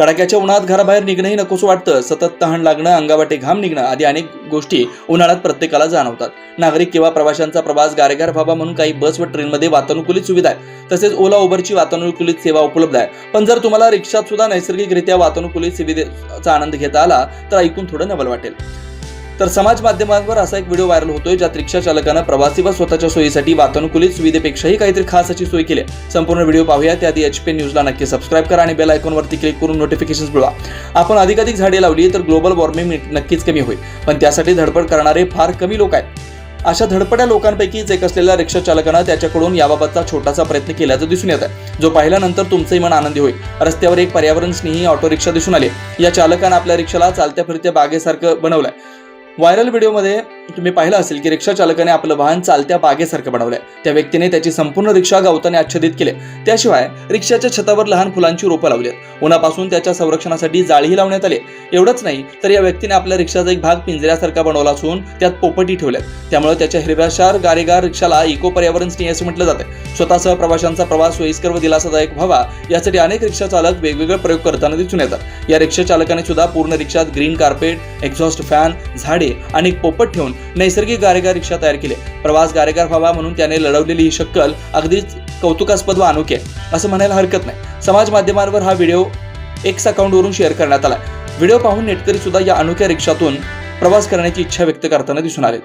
कडाक्याच्या उन्हात घराबाहेर निघणंही नकोसं वाटतं. सतत तहान लागणं अंगावाटे घाम निघणं आदी अनेक गोष्टी उन्हाळ्यात प्रत्येकाला जाणवतात. नागरिक किंवा प्रवाशांचा प्रवास गारेगार व्हावा म्हणून काही बस व ट्रेनमध्ये वातानुकूलित सुविधा आहे तसेच ओला उबरची वातानुकूलित सेवा उपलब्ध आहे. पण जर तुम्हाला रिक्षात सुद्धा नैसर्गिकरित्या वातानुकूलित सुविधेचा आनंद घेता आला तर ऐकून थोडं नवल वाटेल. तर समाज माध्यमांवर असा एक व्हिडिओ व्हायरल होतोय ज्यात रिक्षा चालकानं प्रवासी व स्वतःच्या सोयीसाठी वातानुकूलित सुविधेपेक्षाही काहीतरी खास अशी सोय केली आहे. संपूर्ण व्हिडिओ पाहूया त्याआधी एच पी न्यूजला नक्की सबस्क्राईब करा आणि बेल आयकॉनवरती क्लिक करून नोटिफिकेशन मिळवा. आपण अधिकाधिक झाडे लावली तर ग्लोबल वॉर्मिंग नक्कीच कमी होईल पण त्यासाठी धडपड करणारे फार कमी लोक आहेत. अशा धडपड्या लोकांपैकीच एक असलेल्या रिक्षा चालकानं त्याच्याकडून याबाबतचा छोटासा प्रयत्न केल्याचं दिसून येत आहे जो पाहिल्यानंतर तुमचंही मन आनंदी होईल. रस्त्यावर एक पर्यावरण स्नेही ऑटो रिक्षा दिसून आली या चालकानं आपल्या रिक्षाला चालत्या फिरत्या बागेसारखं बनवलंय. व्हायरल व्हिडिओमध्ये तुम्ही पाहिलं असेल की रिक्षा चालकाने आपलं वाहन चालत्या बागेसारखं बनवलंय. त्या व्यक्तीने त्याची संपूर्ण रिक्षा गवताने आच्छादित केले त्याशिवाय रिक्षाच्या छतावर लहान फुलांची रोपं लावली उन्हापासून त्याच्या संरक्षणासाठी जाळीही लावण्यात आली. एवढंच नाही तर या व्यक्तीने आपल्या रिक्षाचा एक भाग पिंजऱ्यासारखा बनवला असून त्यात पोपटी ठेवल्यात. त्यामुळे त्याच्या हिरव्याशार गारेगार रिक्षाला इको पर्यावरण स्नेह असं म्हटलं जातं स्वतःसह प्रवाशांचा प्रवास सोयीस्कर व दिलासादायक व्हावा यासाठी अनेक रिक्षा चालक वेगवेगळे प्रयोग करताना दिसून येतात. या रिक्षा चालकाने सुद्धा पूर्ण रिक्षात ग्रीन कार्पेट एक्झॉस्ट फॅन झाडे आणि पोपट ठेवून नैसर्गिक गारेगार रिक्षा तयार केले. प्रवास गारेगार व्हावा म्हणून त्याने लढवलेली ही शक्कल अगदीच कौतुकास्पद व अनोखी आहे असं म्हणायला हरकत नाही. समाज माध्यमांवर हा व्हिडिओ एक्स अकाउंटवरून शेअर करण्यात आला व्हिडिओ पाहून नेटकरी सुद्धा या अनोख्या रिक्षातून प्रवास करण्याची इच्छा व्यक्त करताना दिसून आले.